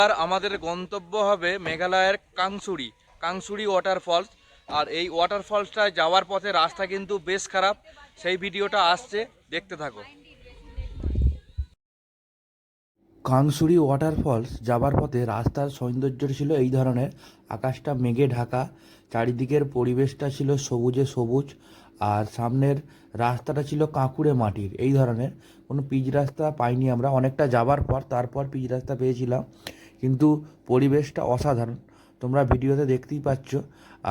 আর আমাদের গন্তব্য হবে মেঘালয়ের কাংসুড়ি কাংসুরি ওয়াটারফলস আর এই ওয়াটারফলসটায় যাওয়ার পথে রাস্তা কিন্তু বেশ খারাপ, সেই ভিডিওটা আসছে, দেখতে থাকো। কাংসুরি ওয়াটারফলস যাবার পথে রাস্তার সৌন্দর্য ছিল এই ধরনের। আকাশটা মেঘে ঢাকা, চারিদিকের পরিবেশটা ছিল সবুজে সবুজ, আর সামনের রাস্তাটা ছিল কাঁকুড়ে মাটির, এই ধরনের। কোনো পিচ রাস্তা পাইনি আমরা, অনেকটা যাবার পর, তারপর পিচ রাস্তা পেয়েছিলাম। কিন্তু পরিবেশটা অসাধারণ। তোমরা ভিডিওতে দেখতেই পাচ্ছ,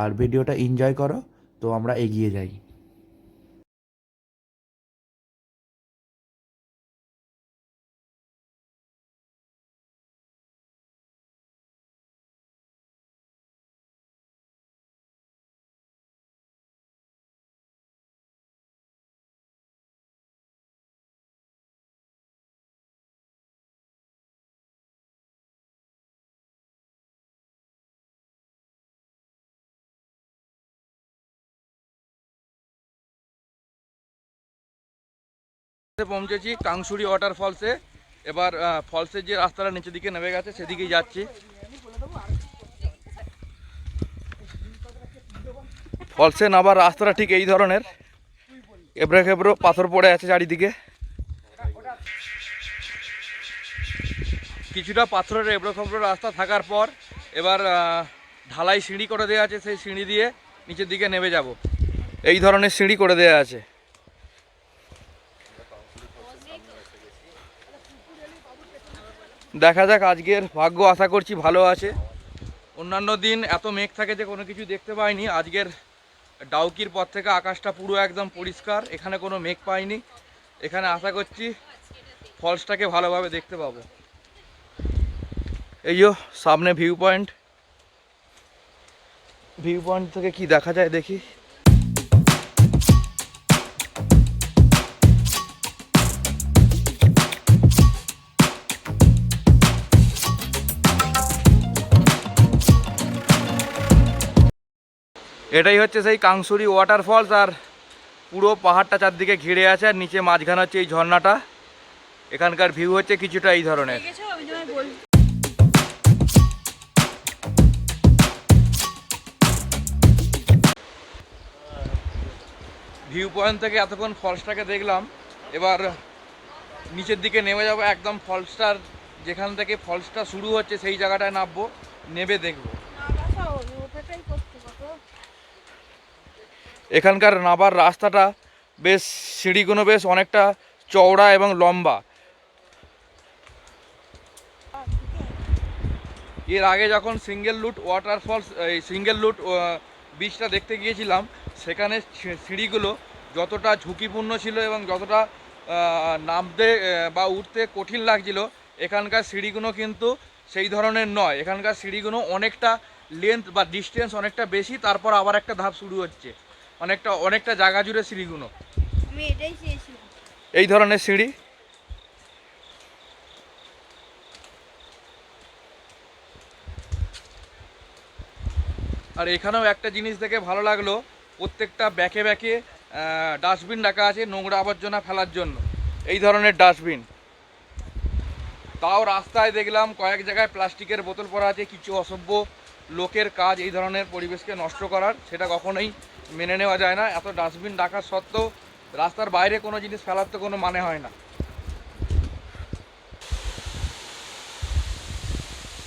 আর ভিডিওটা এনজয় করো, তো আমরা এগিয়ে যাই। পৌঁছেছি কাংসুরি ওয়াটার ফলসে এবার ফলসের যে রাস্তাটা নিচের দিকে নেমে গেছে, সেদিকেই যাচ্ছি। ফলসে নামার রাস্তাটা ঠিক এই ধরনের। এবড়ো খেবড়ো পাথর পড়ে আছে চারিদিকে। কিছুটা পাথরের এবড়ো খেবড়ো রাস্তা থাকার পর, এবার ঢালাই সিঁড়ি করে দেওয়া আছে, সেই সিঁড়ি দিয়ে নিচের দিকে নেমে যাব। এই ধরনের সিঁড়ি করে দেওয়া আছে। দেখা যাক আজকের ভাগ্য আশা করছি ভালো আছে। অন্যান্য দিন এত মেঘ থাকে যে কোনো কিছু দেখতে পাইনি। আজকের ডাউকির পর থেকে আকাশটা পুরো একদম পরিষ্কার, এখানে কোনো মেঘ পাইনি। এখানে আশা করছি ফলসটাকে ভালোভাবে দেখতে পাবো। এই যো সামনে ভিউ পয়েন্ট ভিউ পয়েন্ট থেকে কি দেখা যায় দেখি। এটাই হচ্ছে সেই কাংসুরি ওয়াটারফলস আর পুরো পাহাড়টা চারদিকে ঘিরে আছে আর নিচে মাঝখানে হচ্ছে এই ঝর্ণাটা। এখানকার ভিউ হচ্ছে কিছুটা এই ধরনের। ভিউ পয়েন্ট থেকে এতক্ষণ ফলসটাকে দেখলাম। এবার নিচের দিকে নেমে যাব একদম ফলসটার যেখান থেকে ফলসটা শুরু হচ্ছে সেই জায়গাটায় নামবো নেবে দেখব না বাসাও ওটাটাই করতে কত এখানকার নাবার রাস্তাটা বেশ সিঁড়িগুলো বেশ অনেকটা চওড়া এবং লম্বা। এর আগে যখন সিঙ্গেল লুট ওয়াটারফলস, এই সিঙ্গেল লুট বিচটা দেখতে গিয়েছিলাম, সেখানে সিঁড়িগুলো যতটা ঝুঁকিপূর্ণ ছিল এবং যতটা নামতে বা উঠতে কঠিন লাগছিল, এখানকার সিঁড়িগুলো কিন্তু সেই ধরনের নয়। এখানকার সিঁড়িগুলো অনেকটা লেন্থ বা ডিস্টেন্স অনেকটা বেশি, তারপর আবার একটা ধাপ শুরু হচ্ছে। অনেকটা অনেকটা জায়গা জুড়ে সিঁড়িগুলো। আমি এটাই চেয়েছিলাম। এই ধরনের সিঁড়ি। আর এখানেও একটা জিনিস দেখে ভালো লাগল প্রত্যেকটা ব্যাকে ব্যাকে ডাস্টবিন রাখা আছে নোংরা আবর্জনা ফেলার জন্য। এই ধরনের ডাস্টবিন। তাও রাস্তায় দেখলাম কয়েক জায়গায় প্লাস্টিকের বোতল পরা আছে কিছু অসভ্য লোকের কাজ এই ধরনের পরিবেশকে নষ্ট করার সেটা কখনোই মেনে নেওয়া যায় না। এত ডাস্টবিন রাখার সত্ত্বেও রাস্তার বাইরে কোনো জিনিস ফেলার তো কোনো মানে হয় না।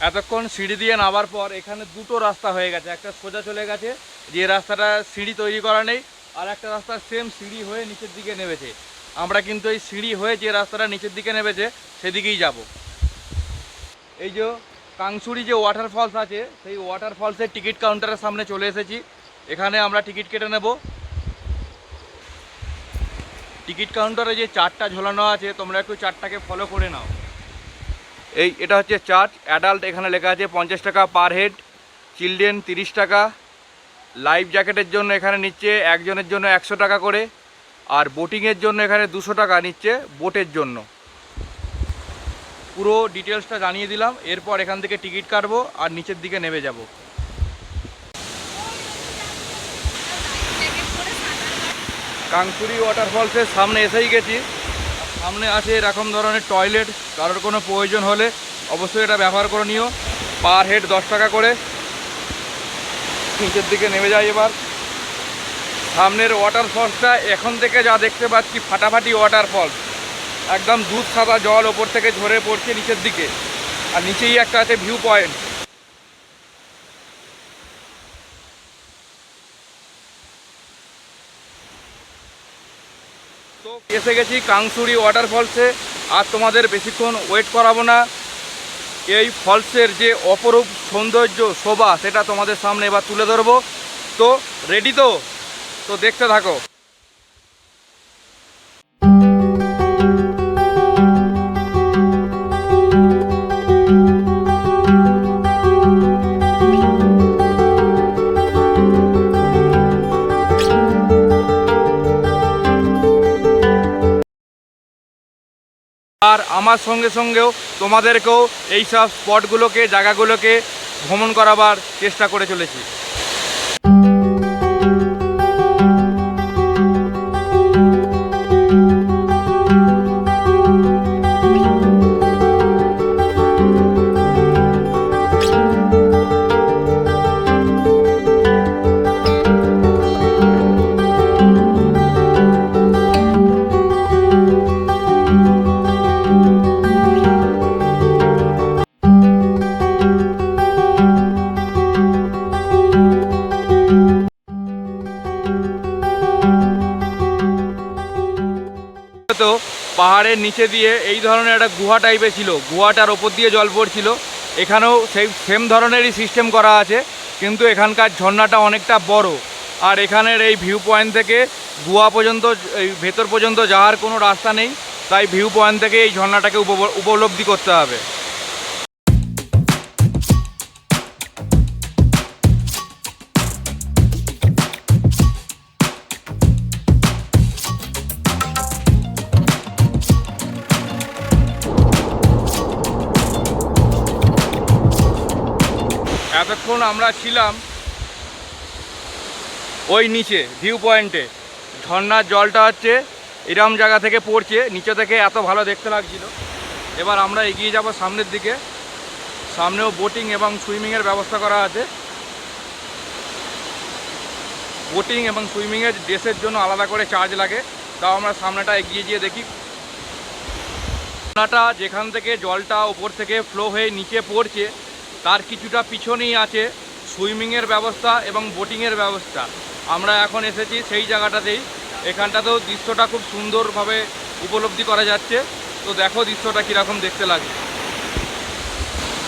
এতক্ষণ সিঁড়ি দিয়ে নামার পর এখানে দুটো রাস্তা হয়ে গেছে। একটা সোজা চলে গেছে, যে রাস্তাটা সিঁড়ি তৈরি করা নেই, আর একটা রাস্তা সেম সিঁড়ি হয়ে নিচের দিকে নেমেছে। আমরা কিন্তু এই সিঁড়ি হয়ে যে রাস্তাটা নিচের দিকে নেমেছে, সেদিকেই যাব। এই যে কাংসুরি যে ওয়াটারফলস আছে, সেই ওয়াটারফলসের টিকিট কাউন্টারের সামনে চলে এসেছি। এখানে আমরা টিকিট কেটে নেব। টিকিট কাউন্টারে যে চারটা ঝোলানো আছে, তোমরা একটু চারটাকে ফলো করে নাও। এই, এটা হচ্ছে চার্জ অ্যাডাল্ট এখানে লেখা আছে পঞ্চাশ টাকা পার হেড, চিলড্রেন তিরিশ টাকা। লাইফ জ্যাকেটের জন্য এখানে নিচ্ছে একজনের জন্য একশো টাকা করে, আর বোটিংয়ের জন্য এখানে দুশো টাকা নিচ্ছে বোটের জন্য। পুরো ডিটেলসটা জানিয়ে দিলাম, এরপর এখান থেকে টিকিট কাটবো আর নিচের দিকে নেমে যাব। কাংচুরি ওয়াটারফলসের সামনে এসেই গেছি। সামনে আছে এরকম ধরনের টয়লেট কারোর কোনো প্রয়োজন হলে অবশ্যই এটা ব্যবহার করে নিও। পার হেড দশ টাকা করে। নিচের দিকে নেমে যায় এবার। সামনের ওয়াটার ফলসটা এখন থেকে যা দেখতে পাচ্ছি, ফাটাফাটি ওয়াটার ফলস একদম দুধ সাদা জল ওপর থেকে ঝরে পড়ছে নিচের দিকে। আর নিচেই একটা আছে ভিউ পয়েন্ট তো এসে গেছি কাংসুরি ওয়াটার ফলসে আর তোমাদের বেশিক্ষণ ওয়েট করাবো না। এই ফলসের যে অপরূপ সৌন্দর্য শোভা, সেটা তোমাদের সামনে এবার তুলে ধরবো। তো রেডি তো? তো দেখতে থাকো। আর আমার সঙ্গে সঙ্গেও তোমাদেরকেও এইসব স্পটগুলোকে জায়গাগুলোকে ভ্রমণ করাবার চেষ্টা করে চলেছি। পাহাড়ের নিচে দিয়ে এই ধরনের একটা গুহা টাইপের ছিল। গুহাটার ওপর দিয়ে জল পড়ছিল। এখানেও সেই সেম ধরনেরই সিস্টেম করা আছে, কিন্তু এখানকার ঝর্ণাটা অনেকটা বড়। আর এখানের এই ভিউ পয়েন্ট থেকে গুহা পর্যন্ত, এই ভেতর পর্যন্ত যাওয়ার কোনো রাস্তা নেই। তাই ভিউ পয়েন্ট থেকে এই ঝর্ণাটাকে উপলব্ধি করতে হবে। এতক্ষণ আমরা ছিলাম ওই নিচে ভিউ পয়েন্টে ঝর্ণার জলটা হচ্ছে এরম জায়গা থেকে পড়ছে, নিচে থেকে এত ভালো দেখতে লাগছিল। এবার আমরা এগিয়ে যাব সামনের দিকে। সামনেও বোটিং এবং সুইমিংয়ের ব্যবস্থা করা আছে। বোটিং এবং সুইমিংয়ের ড্রেসের জন্য আলাদা করে চার্জ লাগে। তাও আমরা সামনেটা এগিয়ে গিয়ে দেখি। ঝর্ণাটা যেখান থেকে জলটা ওপর থেকে ফ্লো হয়ে নিচে পড়ছে তার কিছুটা পিছনেই আছে সুইমিংয়ের ব্যবস্থা এবং বোটিংয়ের ব্যবস্থা। আমরা এখন এসেছি সেই জায়গাটাতেই। এখানটাতেও দৃশ্যটা খুব সুন্দরভাবে উপলব্ধি করা যাচ্ছে। তো দেখো দৃশ্যটা কীরকম দেখতে লাগে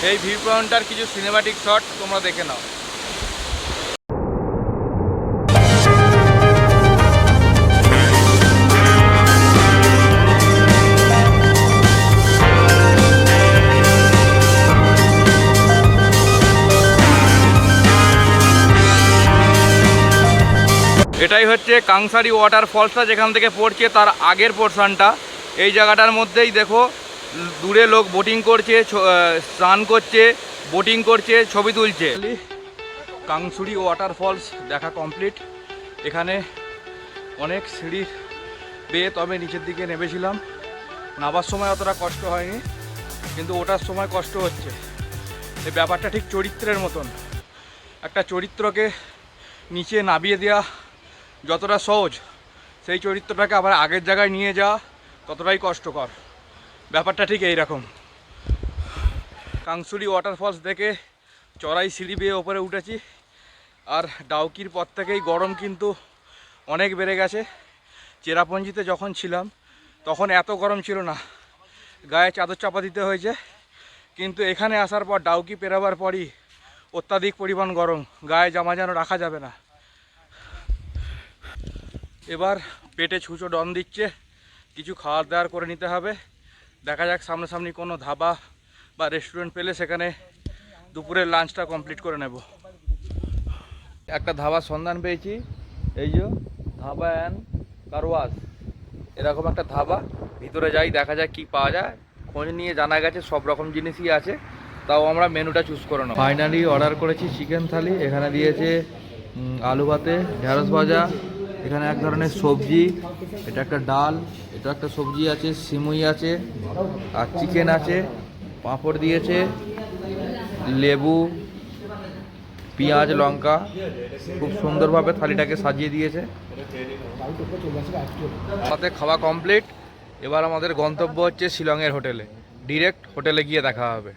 এই ভিউ পয়েন্টটার কিছু সিনেমাটিক শট তোমরা দেখে নাও। এটাই হচ্ছে কাংসারি ওয়াটার ফলসটা যেখান থেকে পড়ছে তার আগের পোর্শনটা এই জায়গাটার মধ্যেই দেখো, দূরে লোক বোটিং করছে স্নান করছে বোটিং করছে, ছবি তুলছে। কাংসুরি ওয়াটার ফলস দেখা কমপ্লিট এখানে অনেক সিঁড়ি বেয়ে তবে নিচের দিকে নেমেছিলাম। নামার সময় অতটা কষ্ট হয়নি, কিন্তু ওটার সময় কষ্ট হচ্ছে। এই ব্যাপারটা ঠিক চরিত্রের মতন। একটা চরিত্রকে নিচে নামিয়ে দেওয়া যতটা সহজ, সেই চরিত্রটাকে আবার আগের জায়গায় নিয়ে যাওয়া ততটাই কষ্টকর। ব্যাপারটা ঠিক এই রকম কাংসুরি ওয়াটারফলস দেখে চড়াই সিঁড়ি বেয়ে ওপরে উঠেছি, আর ডাউকির পর থেকেই গরম কিন্তু অনেক বেড়ে গেছে। চেরাপঞ্জিতে যখন ছিলাম, তখন এত গরম ছিল না। গায়ে চাদর চাপা দিতে হয়েছে, কিন্তু এখানে আসার পর ডাউকি পেরাবার পরই অত্যাধিক পরিমাণ গরম। গায়ে জামা যেন রাখা যাবে না। এবার পেটে ছুঁচো ডন দিচ্ছে, কিছু খাওয়ার দাওয়ার করে নিতে হবে। দেখা যাক সামনাসামনি কোনো ধাবা বা রেস্টুরেন্ট পেলে সেখানে দুপুরের লাঞ্চটা কমপ্লিট করে নেব। একটা ধাবার সন্ধান পেয়েছি, এই যে ধাবা অ্যান্ড কারওয়াস এরকম একটা ধাবা, ভিতরে যাই, দেখা যাক কি পাওয়া যায়। খোঁজ নিয়ে জানা গেছে সব রকম জিনিসই আছে, তাও আমরা মেনুটা চুজ করে নেব। ফাইনালি অর্ডার করেছি চিকেন থালি এখানে দিয়েছে আলু ভাতে, ঢেঁড়স ভাজা এখানে এক ধরনের সবজি, এটা একটা ডাল, এটা একটা সবজি আছে, সিমুই আছে, আর চিকেন আছে, পাঁপড় দিয়েছে, লেবু, পেঁয়াজ, লঙ্কা, খুব সুন্দরভাবে থালিটাকে সাজিয়ে দিয়েছে। সাথে খাওয়া কমপ্লিট। এবার আমাদের গন্তব্য হচ্ছে শিলংয়ের হোটেলে। ডিরেক্ট হোটেলে গিয়ে দেখা হবে।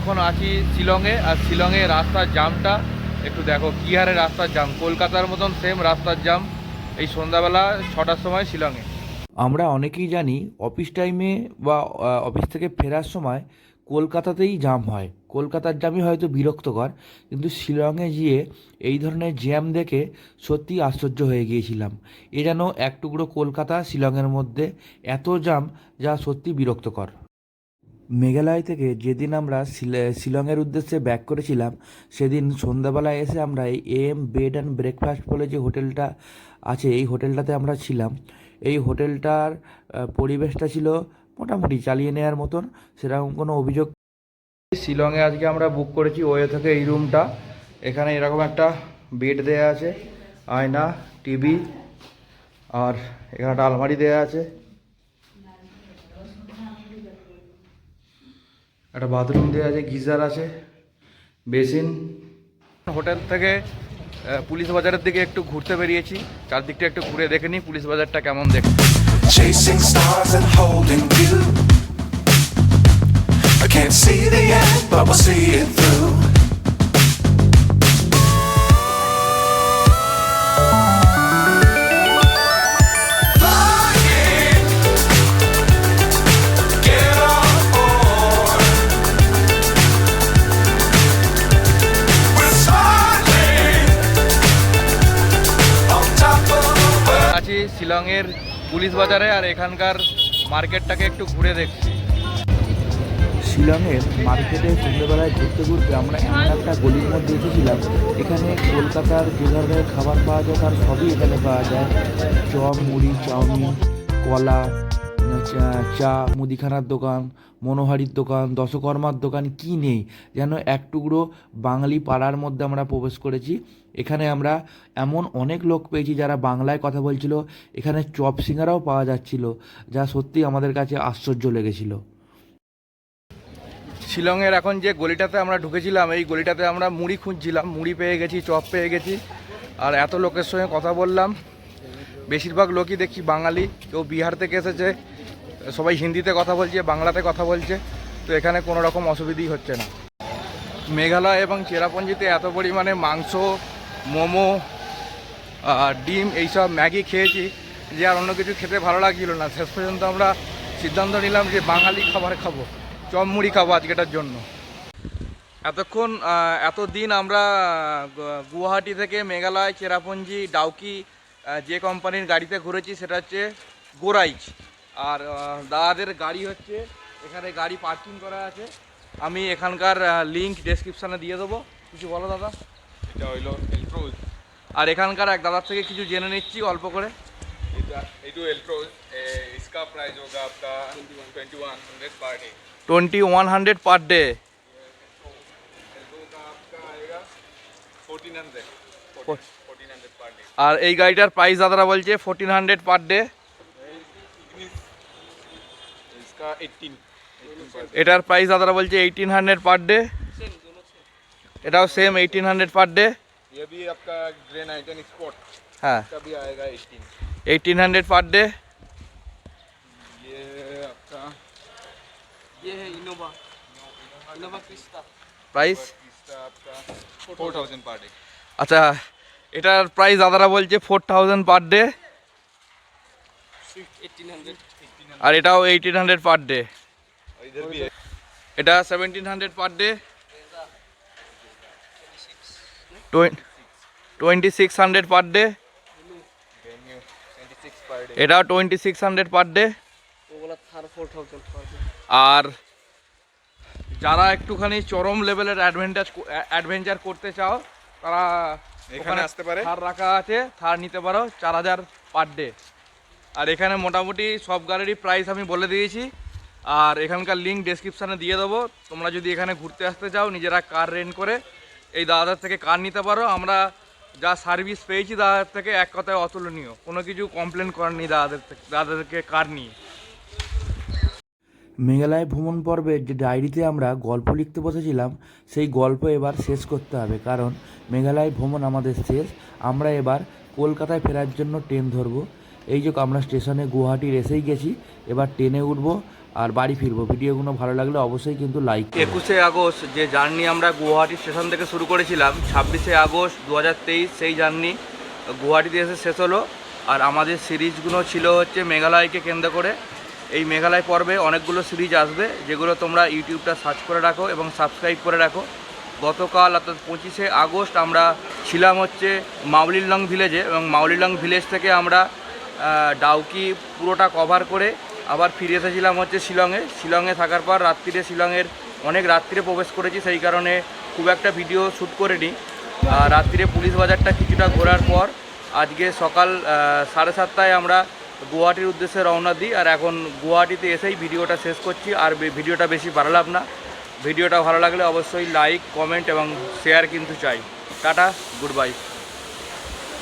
এখন আছি শিলংয়ে, আর শিলংয়ে রাস্তার জামটা একটু দেখো, কী হারে রাস্তার জাম? কলকাতার মতন সেম রাস্তার জাম। এই সন্ধ্যাবেলা ছটার সময় শিলংয়ে। আমরা অনেকেই জানি অফিস টাইমে বা অফিস থেকে ফেরার সময় কলকাতাতেই জাম হয়। কলকাতার জামই হয়তো বিরক্তকর, কিন্তু শিলংয়ে গিয়ে এই ধরনের জ্যাম দেখে সত্যি আশ্চর্য হয়ে গিয়েছিলাম। এ যেন এক টুকরো কলকাতা শিলংয়ের মধ্যে এত জাম যা সত্যি বিরক্তকর। মেঘালয় থেকে যেদিন আমরা শিল- শিলংয়ের উদ্দেশ্যে ব্যাক করেছিলাম, সেদিন সন্ধ্যাবেলায় এসে আমরা এই এম বেড অ্যান্ড ব্রেকফাস্ট বলে যে হোটেলটা আছে এই হোটেলটাতে আমরা ছিলাম। এই হোটেলটার পরিবেশটা ছিল মোটামুটি চালিয়ে নেওয়ার মতন। সেরকম কোনো অভিযোগ শিলংয়ে আজকে আমরা বুক করেছি ওয়ে থেকে এই রুমটা এখানে এরকম একটা বেড দেয়া আছে আয়না টিভি আর এখানে একটা আলমারি দেয়া আছে। একটা বাথরুম দেওয়া আছে গিজার আছে বেসিন হোটেল থেকে পুলিশ বাজারের দিকে একটু ঘুরতে বেরিয়েছি। চারদিকটা একটু ঘুরে দেখে নিই পুলিশ বাজারটা কেমন দেখ শিলংয়ের পুলিশ বাজারে আর এখানকার মার্কেটটাকে একটু ঘুরে দেখছি। শিলংয়ের মার্কেটে সন্ধ্যেবেলায় ঘুরতে ঘুরতে আমরা এমন একটা গলির মধ্যে এসেছিলাম, এখানে কলকাতার যে ধরনের খাবার পাওয়া যায়, তার সবই এখানে পাওয়া যায়। চপ, মুড়ি, চাউমিন, কলা চা- মুদিখানার দোকান, মনোহারির দোকান, দশকর্মার দোকান, কি নেই? যেন এক টুকরো বাঙালি পাড়ার মধ্যে আমরা প্রবেশ করেছি। এখানে আমরা এমন অনেক লোক পেয়েছি যারা বাংলায় কথা বলছিল। এখানে চপ সিঙ্গারাও পাওয়া যাচ্ছিল, যা সত্যি আমাদের কাছে আশ্চর্য লেগেছিল। শিলংয়ের এখন যে গলিটাতে আমরা ঢুকেছিলাম, এই গলিটাতে আমরা মুড়ি খুঁজছিলাম। মুড়ি পেয়ে গেছি, চপ পেয়ে গেছি। আর এত লোকের সঙ্গে কথা বললাম। বেশিরভাগ লোকই দেখি বাঙালি। কেউ বিহার থেকে এসেছে সবাই হিন্দিতে কথা বলছে, বাংলাতে কথা বলছে, তো এখানে কোনো রকম অসুবিধাই হচ্ছে না। মেঘালয় এবং চেরাপুঞ্জিতে এত পরিমাণে মাংস, মোমো ডিম এইসব ম্যাগি খেয়েছি যে আর অন্য কিছু খেতে ভালো লাগছিল না। শেষ পর্যন্ত আমরা সিদ্ধান্ত নিলাম যে বাঙালি খাবার খাব চপ মুড়ি খাব আজকেটার জন্য। এতক্ষণ এতদিন আমরা গুয়াহাটি থেকে মেঘালয়, চেরাপুঞ্জি, ডাউকি যে কোম্পানির গাড়িতে ঘুরেছি সেটা হচ্ছে গোরাইচ আর আহ, দাদাদের গাড়ি হচ্ছে এখানে গাড়ি পার্কিং করা আছে আমি এখানকার লিঙ্ক ডেসক্রিপশানে দিয়ে দেবো কিছু বলো দাদা এটা হইলো এলট্রোজ আর এখানকার এক দাদার থেকে কিছু জেনে নিচ্ছি অল্প করে এটা এইটো এলট্রোজ इसका प्राइस होगा आपका twenty one hundred per day twenty one hundred per day Alto का आपका आएगा fourteen hundred fourteen hundred per day আর এই গাড়িটার প্রাইস দাদারা বলছে ফোরটিন হান্ড্রেড পার ডে এটার প্রাইস দাদারা বলছে এইটিন হান্ড্রেড পার ডে এটাও same eighteen hundred per day হ্যাঁ eighteen hundred per day price আচ্ছা এটার প্রাইস দাদারা বলছে four thousand per day eighteen hundred আর এটাও এইটিন হান্ড্রেড পার ডে এটা seventeen hundred per day twenty six hundred per day এটাও twenty six hundred per day আর যারা একটুখানি চরম লেভেলের অ্যাডভেঞ্চার অ্যাডভেঞ্চার করতে চাও তারা এখানে আসতে পারে। থার রাখা আছে থার নিতে পারো চার হাজার পার ডে আর এখানে মোটামুটি সব গাড়িরই প্রাইস আমি বলে দিয়েছি। আর এখানকার লিঙ্ক ডেসক্রিপশানে দিয়ে দেবো। তোমরা যদি এখানে ঘুরতে আসতে চাও, নিজেরা কার রেন্ট করে এই দাদাদের থেকে কার নিতে পারো। আমরা যা সার্ভিস পেয়েছি দাদাদের থেকে এক কথায় অতুলনীয়। কোনো কিছু কমপ্লেন করেননি দাদাদের থেকে, দাদাদেরকে কার নিয়ে। মেঘালয় ভ্রমণ পর্বের যে ডায়েরিতে আমরা গল্প লিখতে বসেছিলাম, সেই গল্প এবার শেষ করতে হবে। কারণ মেঘালয় ভ্রমণ আমাদের শেষ। আমরা এবার কলকাতায় ফেরার জন্য ট্রেন ধরবো। এই যে আমরা স্টেশনে গুয়াহাটির এসেই গেছি, এবার ট্রেনে উঠবো আর বাড়ি ফিরবো। ভিডিওগুলো ভালো লাগলে অবশ্যই কিন্তু লাইক একুশে আগস্ট যে জার্নি আমরা গুয়াহাটি স্টেশন থেকে শুরু করেছিলাম, ছাব্বিশে আগস্ট দু হাজার তেইশ সেই জার্নি গুয়াহাটিতে এসে শেষ হলো। আর আমাদের সিরিজগুলো ছিল হচ্ছে মেঘালয়কে কেন্দ্র করে। এই মেঘালয় পর্বে অনেকগুলো সিরিজ আসবে, যেগুলো তোমরা ইউটিউবটা সার্চ করে রাখো এবং সাবস্ক্রাইব করে রাখো। গতকাল অর্থাৎ পঁচিশে আগস্ট আমরা ছিলাম হচ্ছে মাউলিলং ভিলেজে এবং মাউলিলং ভিলেজ থেকে আমরা ডাউকি পুরোটা কভার করে আবার ফিরে এসেছিলাম হচ্ছে শিলংয়ে। শিলংয়ে থাকার পর রাত্রিরে শিলংয়ের অনেক রাত্রিরে প্রবেশ করেছি, সেই কারণে খুব একটা ভিডিও শ্যুট করিনি। আর রাত্রিরে পুলিশ বাজারটা কিছুটা ঘোরার পর আজকে সকাল সাড়ে সাতটায় আমরা গুয়াহাটির উদ্দেশ্যে রওনা দিই। আর এখন গুয়াহাটিতে এসেই ভিডিওটা শেষ করছি, আর ভিডিওটা বেশি বাড়ালাম না। ভিডিওটা ভালো লাগলে অবশ্যই লাইক কমেন্ট এবং শেয়ার কিন্তু চাই। Tata good bye